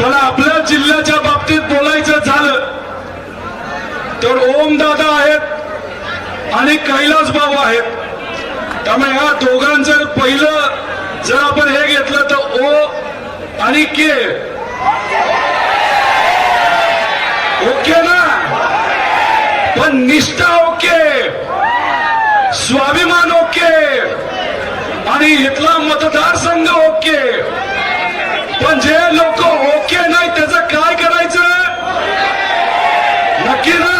पण आपल्या जिल्ह्याच्या बाबतीत बोलायचं झालं. तर ओम दादा आहेत आणि कैलास बाबा आहेत. त्यामुळे ह्या दोघांचं पहिलं जर आपण हे घेतलं तर ओ आणि के. ओके ना? पण निष्ठा ओके. स्वाभिमान ओके. आणि इथला मतदारसंघ ओके. पण जे लोक ओके नाही त्याचं काय करायचं नक्की ना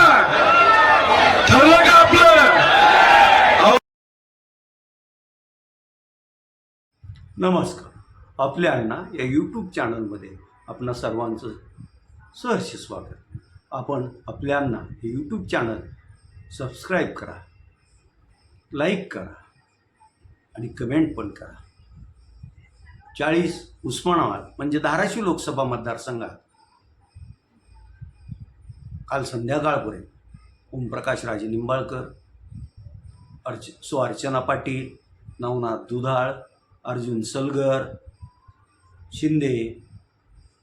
ठरलं का आपलं अहो, नमस्कार. आपल्या अण्णा या यूट्यूब चॅनलमध्ये आपणा सर्वांचं सहर्ष स्वागत. आपण आपल्या अण्णा हे यूट्यूब चॅनल सबस्क्राईब करा लाईक करा आणि कमेंट पण करा. चाळीस उस्मानाबाद म्हणजे धाराशिव लोकसभा मतदारसंघात काल संध्याकाळपर्यंत ओमप्रकाश राजे निंबाळकर अर्च सो अर्चना पाटील नवनाथ दुधाळ अर्जुन सलगर शिंदे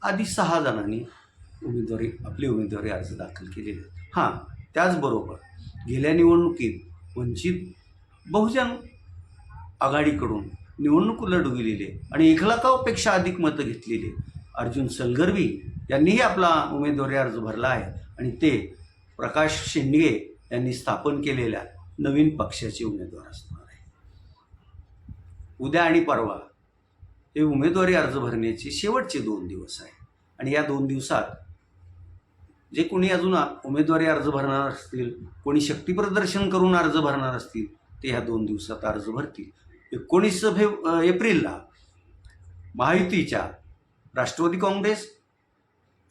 आदी सहा जणांनी उमेदवारी आपली उमेदवारी अर्ज दाखल केलेले आहेत. हां त्याचबरोबर गेल्या निवडणुकीत वंचित बहुजन आघाडीकडून निवडणूक लढविलेले आणि एक लाखापेक्षा अधिक मतं घेतलेले अर्जुन सलगरवी यांनीही आपला उमेदवारी अर्ज भरला आहे आणि ते प्रकाश शेंडगे यांनी स्थापन केलेल्या नवीन पक्षाचे उमेदवार असणार उद्या आणि परवा. हे उमेदवारी अर्ज भरण्याचे शेवटचे दोन दिवस आहे. आणि या दोन दिवसात जे कोणी अजून उमेदवारी अर्ज भरणार असतील कोणी शक्तीप्रदर्शन करून अर्ज भरणार असतील ते ह्या दोन दिवसात अर्ज भरतील. एकोणीस फेब एप्रिलला महायुतीच्या राष्ट्रवादी काँग्रेस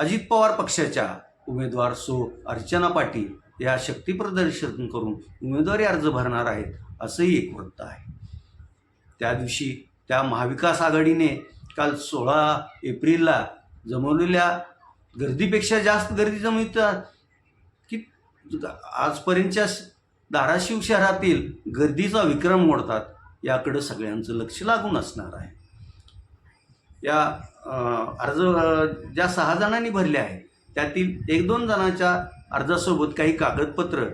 अजित पवार पक्षाच्या उमेदवार सो अर्चना पाटील या शक्तीप्रदर्शन करून उमेदवारी अर्ज भरणार आहेत असंही एक वृत्त आहे. त्या दिवशी त्या महाविकास आघाडीने काल सोळा एप्रिलला जमवलेल्या गर्दीपेक्षा जास्त गर्दी जमवितात की आजपर्यंतच्या धाराशिव शहरातील गर्दीचा विक्रम मोडतात याकडं सगळ्यांचं लक्ष लागून असणार आहे. या अर्ज ज्या सहा जणांनी भरले आहे त्यातील एक दोन जणांच्या अर्जासोबत काही कागदपत्र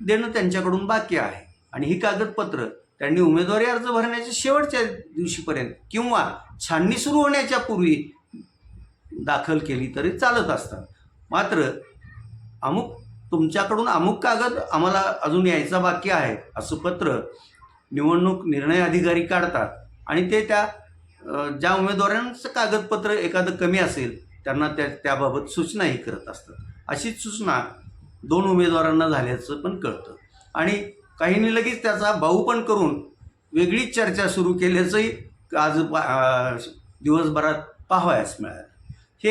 देणं त्यांच्याकडून बाकी आहे. आणि ही कागदपत्र त्यांनी उमेदवारी अर्ज भरण्याच्या शेवटच्या दिवशीपर्यंत किंवा छाननी सुरू होण्याच्या पूर्वी दाखल केली तरी चालत असतात. मात्र अमुक तुमच्याकडून अमुक कागद आम्हाला अजून यायचा बाकी आहे असं पत्र निवडणूक निर्णय अधिकारी काढतात आणि ते त्या ज्या उमेदवारांचं कागदपत्र एखादं कमी असेल त्यांना त्या त्याबाबत सूचनाही करत असतात. अशीच सूचना दोन उमेदवारांना झाल्याचं पण कळतं. आणि काहींनी लगेच त्याचा भाऊ पण करून वेगळीच चर्चा सुरू केल्याचंही आज पा- दिवसभरात पाहावयास मिळालं. हे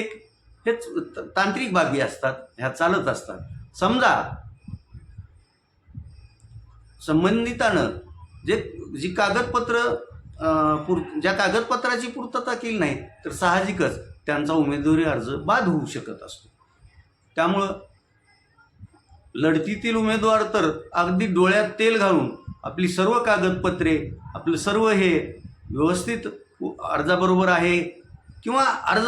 हेच तांत्रिक बाबी असतात ह्या चालत असतात. समजा संबंधितानं जे जी कागदपत्र पुर ज्या कागदपत्राची पूर्तता केली नाही तर साहजिकच त्यांचा उमेदवारी अर्ज बाद होऊ शकत असतो. त्यामुळं लढतीतील उमेदवार तर अगदी डोळ्यात तेल घालून आपली सर्व कागदपत्रे आपलं सर्व हे व्यवस्थित अर्जाबरोबर आहे किंवा अर्ज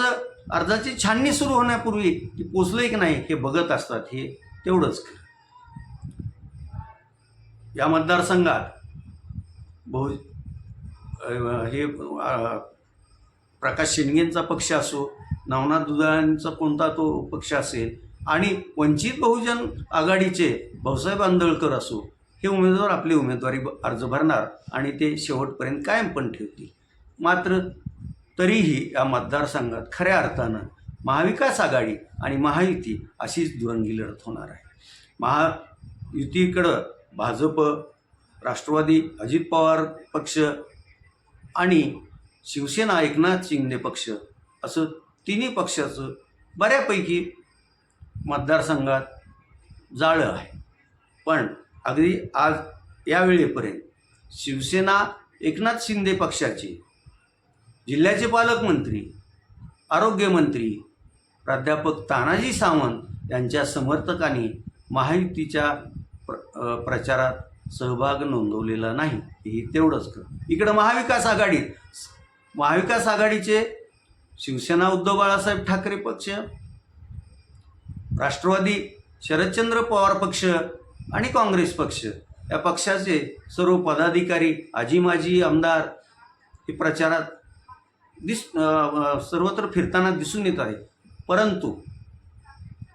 अर्जाची छाननी सुरू होण्यापूर्वी ती पोचलंय की नाही हे बघत असतात हे तेवढंच. या मतदारसंघात बहु हे प्रकाश शिंदेंचा पक्ष असो नवनाथ दुधाळांचा कोणता तो पक्ष असेल आणि वंचित बहुजन आघाडीचे भाऊसाहेब आंदळकर असो हे उमेदवार आपली उमेदवारी ब- अर्ज भरणार आणि ते शेवटपर्यंत कायम पण ठेवतील. मात्र तरीही या मतदारसंघात खऱ्या अर्थानं महाविकास आघाडी आणि महायुती अशीच दुरंगी लढत होणार आहे. महायुतीकडं भाजप राष्ट्रवादी अजित पवार पक्ष आणि शिवसेना एकनाथ शिंदे पक्ष असं तिन्ही पक्षाचं बऱ्यापैकी मतदारसंघात जाळं आहे. पण अगदी आज या वेळेपर्यंत शिवसेना एकनाथ शिंदे पक्षाचे जिल्ह्याचे पालकमंत्री आरोग्यमंत्री प्राध्यापक तानाजी सावंत यांच्या समर्थकांनी महायुतीच्या प्र प्रचारात सहभाग नोंदवलेला नाही. हे तेवढंच कर इकडं महाविकास आघाडीत महाविकास आघाडीचे शिवसेना उद्धव बाळासाहेब ठाकरे पक्ष राष्ट्रवादी शरदचंद्र पवार पक्ष आणि काँग्रेस पक्ष या पक्षाचे सर्व पदाधिकारी आजी माजी आमदार हे प्रचारात दिस सर्वत्र फिरताना दिसून येत आहे परंतु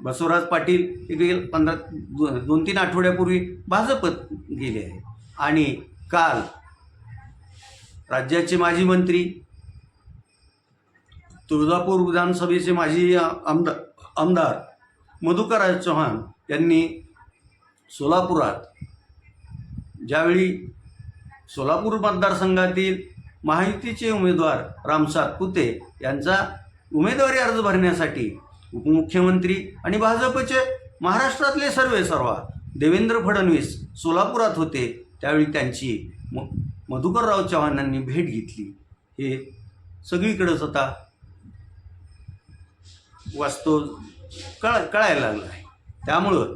बसवराज पाटील हे गेल पंधरा दो- दोन तीन आठवड्यापूर्वी भाजपत गेले आहे आणि काल राज्याचे माजी मंत्री तुळजापूर विधानसभेचे माजी आमदार आमदार मधुकरराज चव्हाण यांनी सोलापुरात ज्यावेळी सोलापूर मतदारसंघातील महायुतीचे उमेदवार राम सातपुते यांचा उमेदवारी अर्ज भरण्यासाठी उपमुख्यमंत्री आणि भाजपचे महाराष्ट्रातले सर्वे सर्वा देवेंद्र फडणवीस सोलापुरात होते त्यावेळी त्यांची म मधुकरराव चव्हाणांनी भेट घेतली. हे सगळीकडंच आता वास्तव कळ कळायला लागलं. आहे त्यामुळं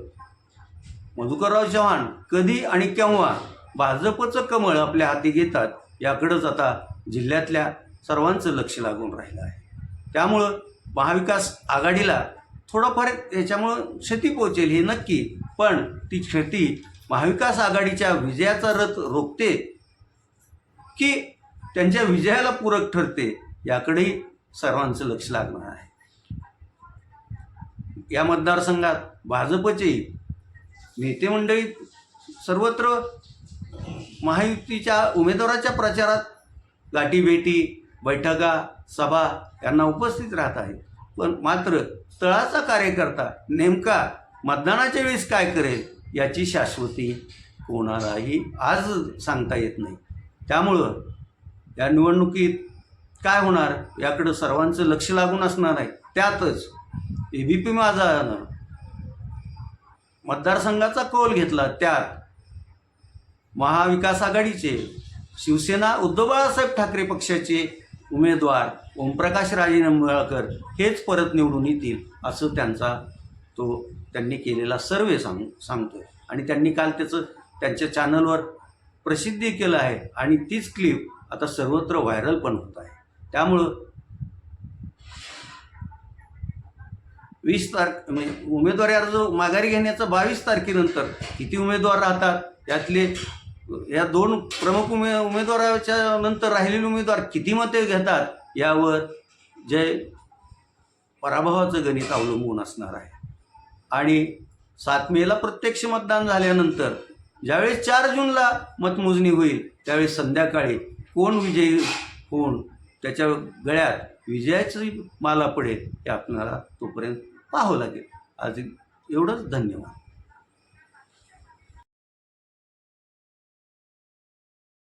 मधुकरराव चव्हाण कधी आणि केव्हा भाजपचं कमळ आपल्या हाती घेतात याकडंच आता जिल्ह्यातल्या सर्वांचं लक्ष लागून राहिलं आहे. त्यामुळं महाविकास आघाडीला थोडंफार याच्यामुळं क्षती पोचेल हे नक्की पण ती क्षती महाविकास आघाडीच्या विजयाचा रथ रोखते की त्यांच्या विजयाला पूरक ठरते याकडेही सर्वांचं लक्ष लागणार आहे. या मतदारसंघात भाजपचे नेते मंडळी सर्वत्र महायुतीच्या उमेदवाराच्या प्रचारात गाठीभेटी बैठका सभा यांना उपस्थित राहत आहेत. पण मात्र तळाचा कार्यकर्ता नेमका मतदानाच्या वेळेस काय करेल याची शाश्वती कोणालाही आज सांगता येत नाही. त्यामुळं या निवडणुकीत काय होणार याकडं सर्वांचं लक्ष लागून असणार आहे. त्यातच ए बी पी माझानं मतदारसंघाचा कौल घेतला त्यात महाविकास आघाडीचे शिवसेना उद्धव बाळासाहेब ठाकरे पक्षाचे उमेदवार ओमप्रकाश राजे निंबाळकर हेच परत निवडून येतील असं त्यांचा तो त्यांनी केलेला सर्वे सांग सांगतो आणि त्यांनी काल त्याचं त्यांच्या चॅनलवर प्रसिद्धी केलं आहे आणि तीच क्लिप आता सर्वत्र व्हायरल पण होत आहे. त्यामुळं वीस तारख म्हणजे उमेदवारी अर्ज माघारी घेण्याचं बावीस तारखेनंतर किती उमेदवार राहतात? त्यातले या दोन प्रमुख उमे उमेदवाराच्या नंतर राहिलेले उमेदवार किती मते घेतात? यावर जय पराभवाचं गणित अवलंबून असणार आहे. आणि सात मेला प्रत्यक्ष मतदान झाल्यानंतर ज्यावेळेस चार जूनला मतमोजणी होईल त्यावेळेस संध्याकाळी कोण विजयी होऊन त्याच्या गळ्यात विजयाची माला पडेल हे आपल्याला तोपर्यंत पाहावं लागेल. आज एवढंच. धन्यवाद.